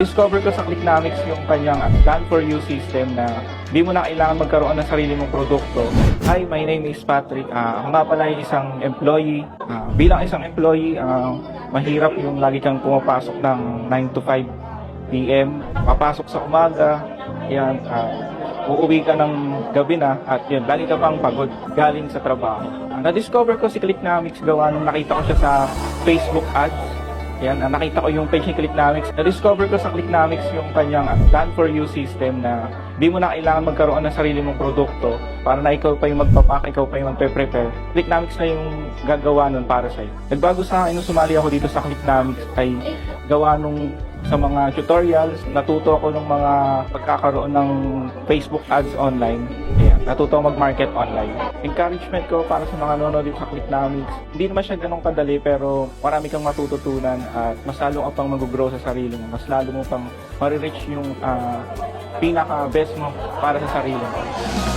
Discover ko sa Clicknomics yung kanyang Done for You system na di mo na kailangan magkaroon ng sarili mong produkto. Hi, my name is Patrick. Ah, ako nga pala ay isang employee. Ah, bilang isang employee, ah, mahirap yung lagi kang pumapasok ng 9 to 5 p.m. Papasok sa umaga, yan, ah, uuwi ka ng gabi na at yun, lagi ka pang pagod galing sa trabaho. Ah, na-discover ko si Clicknomics gawa nung nakita ko siya sa Facebook ads yan, ah, nakita ko yung page ni Clicknomics. Na-discover ko sa Clicknomics yung kanyang ah, Done for You system na di mo na kailangan magkaroon ng sarili mong produkto para na ikaw pa yung magpapak, ikaw pa yung magpe-prepare. Clicknomics na yung gagawa nun para sa'yo. Nagbago sa akin nung sumali ako dito sa Clicknomics ay gawa nung sa mga tutorials, natuto ako ng mga pagkakaroon ng Facebook ads online. Ayan, natuto ako mag-market online. Encouragement ko para sa mga nanonood sa Clicknomics. Hindi naman siya ganun kadali pero marami kang matututunan at mas lalo ka pang mag-grow sa sarili mo. Mas lalo mo pang marireach yung ah, pinaka-best mo para sa sarili mo.